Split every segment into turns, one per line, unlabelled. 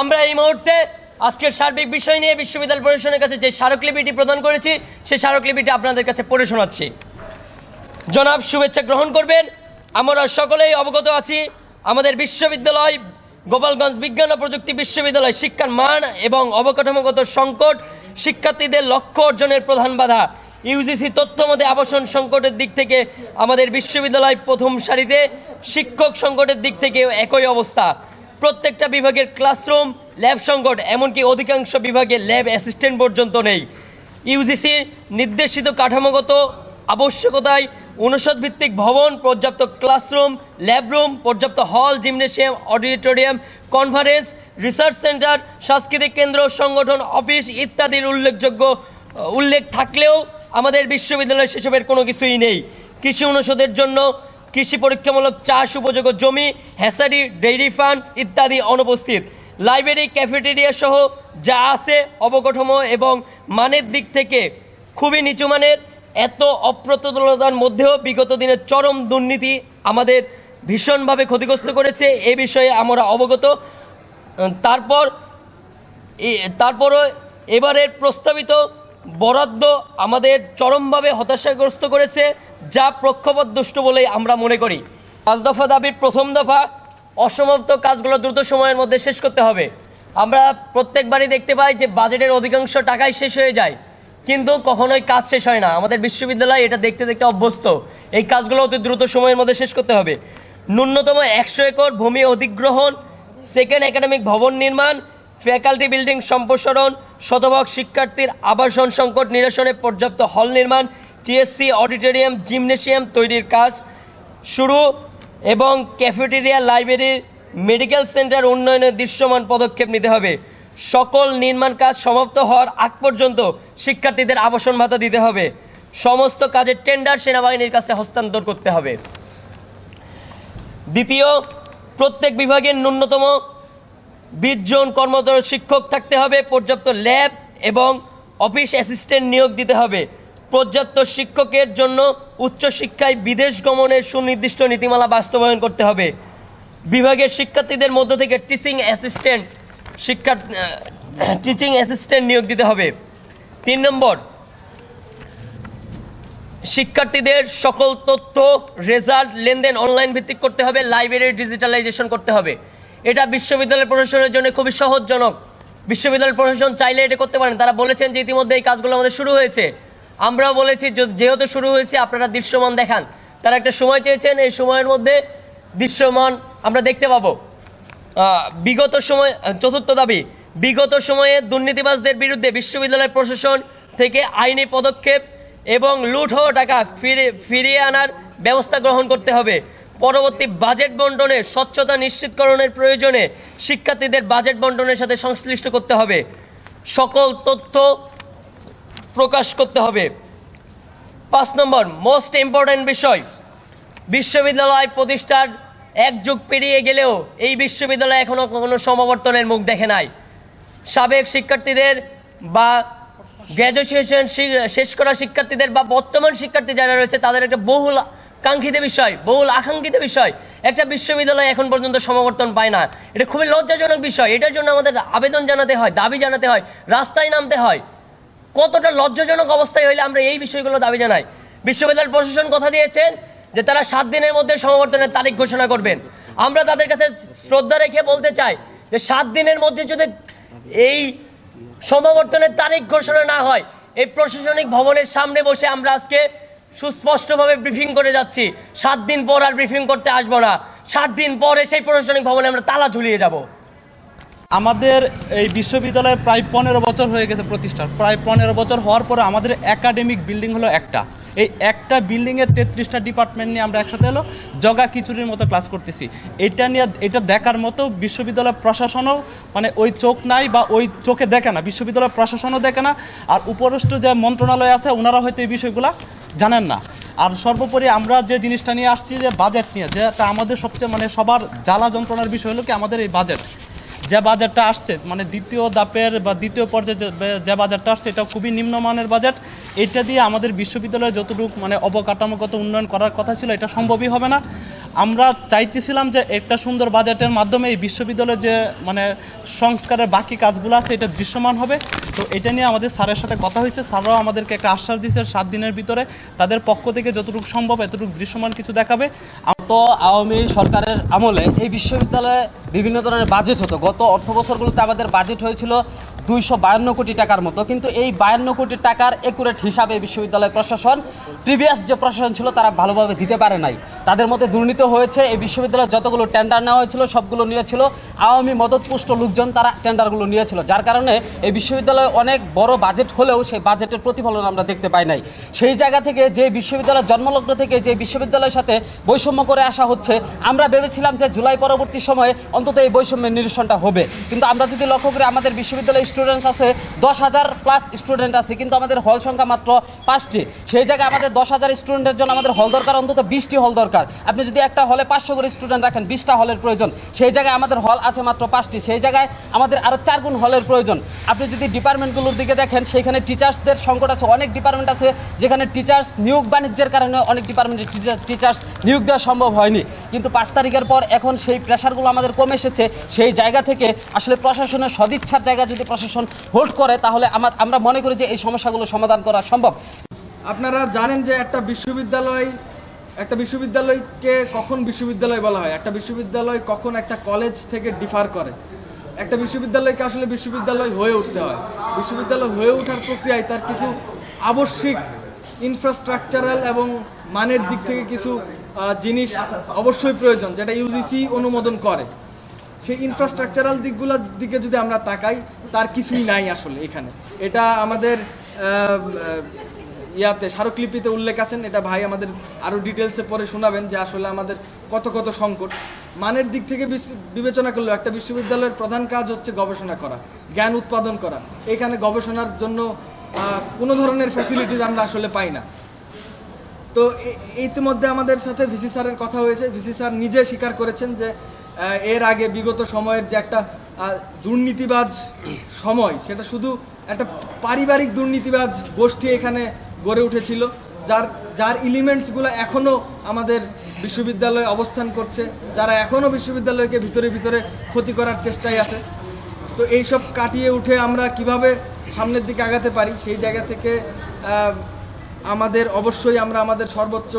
আমরা এই মুহূর্তে আজকের সার্বিক বিষয় নিয়ে বিশ্ববিদ্যালয় প্রশাসনের কাছে যে স্মারকলিপিটি প্রদান করেছি, সেই স্মারকলিপিটি আপনাদের কাছে পড়ে শোনাচ্ছি। জনাব, শুভেচ্ছা গ্রহণ করবেন। আমরা সকলেই অবগত আছি, আমাদের বিশ্ববিদ্যালয়, গোপালগঞ্জ বিজ্ঞান ও প্রযুক্তি বিশ্ববিদ্যালয় শিক্ষার মান এবং অবকাঠামোগত সংকট, শিক্ষার্থীদের লক্ষ্য অর্জনের প্রধান বাধা। ইউজিসি তথ্য মতে আবাসন সংকটের দিক থেকে আমাদের বিশ্ববিদ্যালয় প্রথম সারিতে, শিক্ষক সংকটের দিক থেকে একই অবস্থা। প্রত্যেকটা বিভাগের ক্লাসরুম, ল্যাব সংকট, এমনকি অধিকাংশ বিভাগে ল্যাব অ্যাসিস্ট্যান্ট পর্যন্ত নেই। ইউজিসির নির্দেশিত কাঠামোগত আবশ্যকতায় অনুষদ ভিত্তিক ভবন, পর্যাপ্ত ক্লাসরুম ল্যাবরুম পর্যাপ্ত hall, gymnasium, auditorium conference research centre, সাংস্কৃতিক কেন্দ্র, সংগঠন, অফিস ইত্যাদির উল্লেখযোগ্য, উল্লেখ থাকলেও আমাদের বিশ্ববিদ্যালয়ে সেসবের কোনো কিছুই নেই। কৃষি অনুষদের জন্য কৃষি পরীক্ষামূলক চাষ উপযোগ্য জমি হ্যাসারি ডেইরি ফার্ম ইত্যাদি অনুপস্থিত। লাইব্রেরি, ক্যাফেটেরিয়া সহ যা আছে অবকাঠামো এবং মানের দিক থেকে খুবই নিচু মানের, এত অপ্রতুলতার মধ্যেও বিগত দিনের চরম দুর্নীতি আমাদের ভীষণভাবে ক্ষতিগ্রস্ত করেছে, এ বিষয়ে আমরা অবগত। তারপর তারপরও এবারের প্রস্তাবিত বরাদ্দ আমাদের চরমভাবে হতাশাগ্রস্ত করেছে, যা প্রক্ষোভক দুষ্ট বলেই আমরা মনে করি। পাঁচ দফা দাবির প্রথম দফা অসমাপ্ত কাজগুলো দ্রুত সময়ের মধ্যে শেষ করতে হবে। আমরা প্রত্যেকবারই দেখতে পাই যে বাজেটের অধিকাংশ টাকাই শেষ হয়ে যায়, কিন্তু কখনোই কাজ শেষ হয় না। আমাদের বিশ্ববিদ্যালয় এটা দেখতে দেখতে অভ্যস্ত। এই কাজগুলো অতি দ্রুত সময়ের মধ্যে শেষ করতে হবে। ন্যূনতম একশো একর ভূমি অধিগ্রহণ সেকেন্ড একাডেমিক ভবন নির্মাণ ফ্যাকাল্টি বিল্ডিং সম্প্রসারণ শতভাগ শিক্ষার্থীর আবাসন সংকট নিরসনে পর্যাপ্ত হল নির্মাণ টিএসসি অডিটোরিয়াম, জিমনেশিয়াম তৈরির কাজ শুরু এবং ক্যাফেটেরিয়া লাইব্রেরির মেডিকেল সেন্টার উন্নয়নের দৃশ্যমান পদক্ষেপ নিতে হবে। সকল নির্মাণ কাজ সমাপ্ত হওয়ার আগ পর্যন্ত শিক্ষার্থীদের আবাসন ভাতা দিতে হবে। সমস্ত কাজের টেন্ডার সেনাবাহিনীর কাছে হস্তান্তর করতে হবে। দ্বিতীয়, প্রত্যেক বিভাগের ন্যূনতম বিশ জন কর্মরত শিক্ষক থাকতে হবে, পর্যাপ্ত ল্যাব এবং অফিস অ্যাসিস্ট্যান্ট নিয়োগ দিতে হবে। পর্যাপ্ত শিক্ষকের জন্য উচ্চশিক্ষায় বিদেশ গমনের সুনির্দিষ্ট নীতিমালা বাস্তবায়ন করতে হবে। বিভাগের শিক্ষার্থীদের মধ্য থেকে টিচিং অ্যাসিস্ট্যান্ট শিক্ষা টিচিং অ্যাসিস্ট্যান্ট নিয়োগ দিতে হবে। তিন নম্বর, শিক্ষার্থীদের সকল তথ্য রেজাল্ট লেনদেন অনলাইন ভিত্তিক করতে হবে লাইব্রেরি ডিজিটালাইজেশন করতে হবে। এটা বিশ্ববিদ্যালয় প্রশাসনের জন্য খুবই সহজজনক। বিশ্ববিদ্যালয় প্রশাসন চাইলে এটা করতে পারেন। তারা বলেছেন যে ইতিমধ্যে এই কাজগুলো আমাদের শুরু হয়েছে। আমরাও বলেছি যেহেতু শুরু হয়েছে, আপনারা দৃশ্যমান দেখান। তারা একটা সময় চেয়েছেন, এই সময়ের মধ্যে দৃশ্যমান আমরা দেখতে পাবো। বিগত সময়, চতুর্থ দাবি, বিগত সময়ে দুর্নীতিবাজদের বিরুদ্ধে বিশ্ববিদ্যালয় প্রশাসন থেকে আইনি পদক্ষেপ এবং লুট হওয়া টাকা ফিরে, ফিরিয়ে আনার ব্যবস্থা গ্রহণ করতে হবে। পরবর্তী বাজেট বন্টনে স্বচ্ছতা নিশ্চিতকরণের প্রয়োজনে শিক্ষার্থীদের বাজেট বন্টনের সাথে সংশ্লিষ্ট করতে হবে। সকল তথ্য প্রকাশ করতে হবে। পাঁচ নম্বর মোস্ট ইম্পর্ট্যান্ট বিষয়, বিশ্ববিদ্যালয় প্রতিষ্ঠার এক যুগ পেরিয়ে গেলেও এই বিশ্ববিদ্যালয় এখনও কোনো সমাবর্তনের মুখ দেখে নাই। সাবেক শিক্ষার্থীদের বা গ্র্যাজুয়েশন শেষ করা শিক্ষার্থীদের বা বর্তমান শিক্ষার্থী যারা রয়েছে, তাদের একটা বহুল কাঙ্ক্ষিত বিষয়, বহুল আকাঙ্ক্ষিত বিষয়। একটা বিশ্ববিদ্যালয় এখন পর্যন্ত সমাবর্তন পায় না। এটা খুবই লজ্জাজনক বিষয়। এটার জন্য আমাদের আবেদন জানাতে হয়, দাবি জানাতে হয়, রাস্তায় নামতে হয়। কতটা লজ্জাজনক অবস্থায় হইলে আমরা এই বিষয়গুলো দাবি জানাই। বিশ্ববিদ্যালয় প্রশাসন কথা দিয়েছেন যে তারা সাত দিনের মধ্যে সমাবর্তনের তারিখ ঘোষণা করবেন। আমরা তাদের কাছে শ্রদ্ধা রেখে বলতে চাই যে সাত দিনের মধ্যে যদি এই সমাবর্তনের তারিখ ঘোষণা না হয়, এই প্রশাসনিক ভবনের সামনে বসে আমরা আজকে সুস্পষ্টভাবে ব্রিফিং করে যাচ্ছি। সাত দিন পর আর ব্রিফিং করতে আসব না। সাত দিন পরে সেই প্রশাসনিক ভবনে আমরা তালা ঝুলিয়ে যাব।
আমাদের এই বিশ্ববিদ্যালয়ে প্রায় পনেরো বছর হয়ে গেছে প্রতিষ্ঠা প্রায় পনেরো বছর হওয়ার পরে আমাদের একাডেমিক বিল্ডিং হলো একটা। এই একটা বিল্ডিংয়ের তেত্রিশটা ডিপার্টমেন্ট নিয়ে আমরা একসাথে হলো জগা খিচুড়ির মতো ক্লাস করতেছি। এটা নিয়ে, এটা দেখার মতো বিশ্ববিদ্যালয় প্রশাসনও মানে ওই চোখ নাই বা ওই চোখে দেখে না, বিশ্ববিদ্যালয় প্রশাসনও দেখে না, আর উপরস্থ যে মন্ত্রণালয় আছে, ওনারা হয়তো এই বিষয়গুলো জানেন না। আর সর্বোপরি আমরা যে জিনিসটা নিয়ে আসছি যে বাজেট নিয়ে, যেটা আমাদের সবচেয়ে মানে সবার জ্বালা যন্ত্রণার বিষয় হলো কি, আমাদের এই বাজেট যে বাজারটা আসছে মানে দ্বিতীয় দাপের বা দ্বিতীয় পর্যায়ে যে- বাজারটা আসছে এটা খুবই নিম্নমানের বাজেট এটা দিয়ে আমাদের বিশ্ববিদ্যালয়ে যতটুকু মানে অবকাঠামোগত উন্নয়ন করার কথা ছিল, এটা সম্ভবই হবে না। আমরা চাইতেছিলাম যে একটা সুন্দর বাজেটের মাধ্যমে এই বিশ্ববিদ্যালয়ের যে মানে সংস্কারের বাকি কাজগুলো আছে, এটা দৃশ্যমান হবে। তো এটা নিয়ে আমাদের স্যারের সাথে কথা হয়েছে। স্যাররাও আমাদেরকে একটা আশ্বাস দিয়েছে সাত দিনের ভিতরে। তাদের পক্ষ থেকে যতটুকু সম্ভব, এতটুকু দৃশ্যমান কিছু দেখাবে।
তো আওয়ামী সরকারের আমলে এই বিশ্ববিদ্যালয়ে বিভিন্ন ধরনের বাজেট হতো। গত অর্থ বছরগুলোতে আমাদের বাজেট হয়েছিল দুইশো বায়ান্ন কোটি টাকার মতো। কিন্তু এই বায়ান্ন কোটি টাকার একুরেট হিসাবে বিশ্ববিদ্যালয় প্রশাসন প্রিভিয়াস যে প্রশাসন ছিল, তারা ভালোভাবে দিতে পারে নাই। তাদের মধ্যে দুর্নীতি হয়েছে। এই বিশ্ববিদ্যালয়ে যতগুলো টেন্ডার নেওয়া হয়েছিল, সবগুলো নিয়েছিল। আওয়ামী মদতপুষ্ট লোকজন তারা টেন্ডারগুলো নিয়েছিল। যার কারণে এই বিশ্ববিদ্যালয়ে অনেক বড় বাজেট হলেও সেই বাজেটের প্রতিফলন আমরা দেখতে পাই নাই। সেই জায়গা থেকে যে বিশ্ববিদ্যালয়ের জন্মলগ্ন থেকে যে বিশ্ববিদ্যালয়ের সাথে বৈষম্য করে আসা হচ্ছে, আমরা ভেবেছিলাম যে জুলাই পরবর্তী সময়ে অন্তত এই বৈষম্যের নিরসনটা হবে। কিন্তু আমরা যদি লক্ষ্য করি, আমাদের বিশ্ববিদ্যালয়ে স্টুডেন্টস আছে, দশ হাজার প্লাস স্টুডেন্ট আছে, কিন্তু আমাদের হল সংখ্যা মাত্র পাঁচটি। সেই জায়গায় আমাদের দশ হাজার স্টুডেন্টের জন্য আমাদের হল দরকার, অন্তত বিশটি হল দরকার। আপনি যদি একটা হলে পাঁচশো করে স্টুডেন্ট রাখেন, বিশটা হলের প্রয়োজন। সেই জায়গায় আমাদের হল আছে মাত্র পাঁচটি। সেই জায়গায় আমাদের আরও চার গুণ হলের প্রয়োজন। আপনি যদি ডিপার্টমেন্টগুলোর দিকে দেখেন সেইখানে টিচার্সদের সংকট আছে। অনেক ডিপার্টমেন্ট আছে যেখানে টিচার্স নিয়োগ বাণিজ্যের কারণে অনেক ডিপার্টমেন্টের টিচার্স নিয়োগ দেওয়া সম্ভব হয়নি। কিন্তু পাঁচ তারিখের পর এখন সেই প্রেশারগুলো আমাদের কমে এসেছে। সেই জায়গা থেকে আসলে প্রশাসনের সদিচ্ছার জায়গা যদি প্রশাসন হোল্ড করে, তাহলে আমরা মনে করি যে এই সমস্যাগুলো সমাধান করা সম্ভব।
আপনারা জানেন যে একটা বিশ্ববিদ্যালয়, একটা বিশ্ববিদ্যালয়কে কখন বিশ্ববিদ্যালয় বলা হয়? একটা বিশ্ববিদ্যালয় কখন একটা কলেজ থেকে ডিফার করে? একটা বিশ্ববিদ্যালয়কে আসলে বিশ্ববিদ্যালয় হয়ে উঠতে হয়। বিশ্ববিদ্যালয় হয়ে ওঠার প্রক্রিয়ায় তার কিছু আবশ্যিক ইনফ্রাস্ট্রাকচারাল এবং মানের দিক থেকে কিছু জিনিস অবশ্যই প্রয়োজন, যেটা ইউজিসি অনুমোদন করে। সেই ইনফ্রাস্ট্রাকচারাল দিকগুলোর দিকে যদি আমরা তাকাই, তার কিছুই নাই আসলে এখানে। এটা আমাদের ইয়াতে স্মারকলিপিতে উল্লেখ আছেন, এটা ভাই আমাদের আরও ডিটেলসে পরে শোনাবেন যে আসলে আমাদের কত কত সংকট। মানের দিক থেকে বিবেচনা করলেও একটা বিশ্ববিদ্যালয়ের প্রধান কাজ হচ্ছে গবেষণা করা, জ্ঞান উৎপাদন করা। এখানে গবেষণার জন্য কোনো ধরনের ফ্যাসিলিটিস আমরা আসলে পাই না। তো ইতিমধ্যে আমাদের সাথে ভিসি স্যারের কথা হয়েছে। ভিসি স্যার নিজে স্বীকার করেছেন যে এর আগে বিগত সময়ের যে একটা দুর্নীতিবাজ সময়, সেটা শুধু একটা পারিবারিক দুর্নীতিবাজ গোষ্ঠী এখানে গড়ে উঠেছিল, যার যার ইলিমেন্টসগুলো এখনও আমাদের বিশ্ববিদ্যালয়ে অবস্থান করছে, যারা এখনও বিশ্ববিদ্যালয়কে ভিতরে ভিতরে ক্ষতি করার চেষ্টায় আছে। তো এইসব কাটিয়ে উঠে আমরা কীভাবে সামনের দিকে আগাতে পারি, সেই জায়গা থেকে আমাদের অবশ্যই আমরা আমাদের সর্বোচ্চ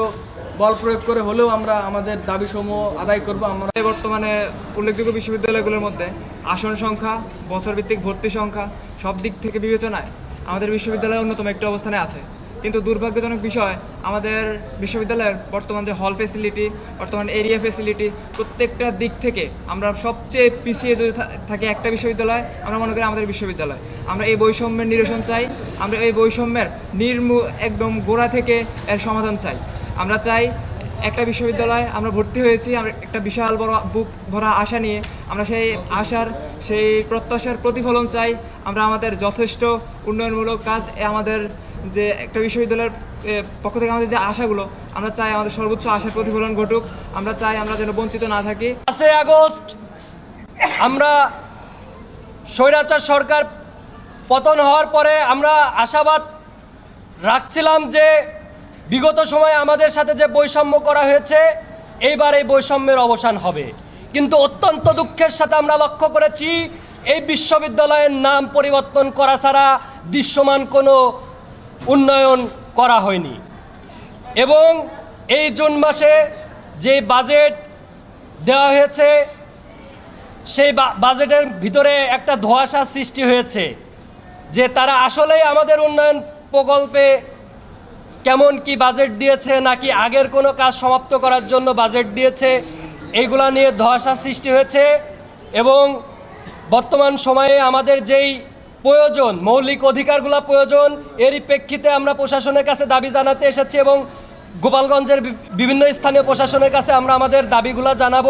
বল প্রয়োগ করে হলেও আমরা আমাদের দাবিসমূহ আদায় করব। আমরা
বর্তমানে উল্লেখযোগ্য বিশ্ববিদ্যালয়গুলোর মধ্যে আসন সংখ্যা, বছরভিত্তিক ভর্তি সংখ্যা সব দিক থেকে বিবেচনায় আমাদের বিশ্ববিদ্যালয় অন্যতম একটি অবস্থানে আছে। কিন্তু দুর্ভাগ্যজনক বিষয়, আমাদের বিশ্ববিদ্যালয়ের বর্তমান যে হল ফেসিলিটি বর্তমান এরিয়া ফেসিলিটি প্রত্যেকটা দিক থেকে আমরা সবচেয়ে পিছিয়ে যদি থাকে একটা বিশ্ববিদ্যালয়, আমরা মনে করি আমাদের বিশ্ববিদ্যালয়। আমরা এই বৈষম্যের নিরসন চাই, আমরা এই বৈষম্যের নির্মূ একদম গোড়া থেকে এর সমাধান চাই। আমরা চাই একটা বিশ্ববিদ্যালয়, আমরা ভর্তি হয়েছি, আমরা একটা বিশাল বড় বুক ভরা আশা নিয়ে আমরা সেই আশার, সেই প্রত্যাশার প্রতিফলন চাই। আমরা আমাদের যথেষ্ট উন্নয়নমূলক কাজ আমাদের যে একটা বিশ্ববিদ্যালয়ের পক্ষ থেকে আমাদের যে আশাগুলো, আমরা চাই আমাদের সর্বোচ্চ আশার প্রতিফলন ঘটুক। আমরা চাই আমরা যেন বঞ্চিত না থাকি।
পাঁচই আগস্ট, আমরা স্বৈরাচার সরকার পতন হওয়ার পরে আমরা আশাবাদ রাখছিলাম যে বিগত সময়ে আমাদের সাথে যে বৈষম্য করা হয়েছে, এইবার এই বৈষম্যের অবসান হবে। কিন্তু অত্যন্ত দুঃখের সাথে আমরা লক্ষ্য করেছি, এই বিশ্ববিদ্যালয়ের নাম পরিবর্তন করা ছাড়া দৃশ্যমান কোনো উন্নয়ন করা হয়নি। এবং এই জুন মাসে যে বাজেট দেওয়া হয়েছে, সেই বাজেটের ভিতরে একটা ধোঁয়াশা সৃষ্টি হয়েছে, যে তারা আসলেই আমাদের উন্নয়ন প্রকল্পে কেমন কি বাজেট দিয়েছে, নাকি আগের কোনো কাজ সমাপ্ত করার জন্য বাজেট দিয়েছে এইগুলা নিয়ে ধোঁয়াশা সৃষ্টি হয়েছে। এবং বর্তমান সময়ে আমাদের যেই প্রয়োজন, মৌলিক অধিকারগুলো প্রয়োজন, এরই প্রেক্ষিতে আমরা প্রশাসনের কাছে দাবি জানাতে এসেছি এবং গোপালগঞ্জের বিভিন্ন স্থানীয় প্রশাসনের কাছে আমরা আমাদের দাবিগুলো জানাব।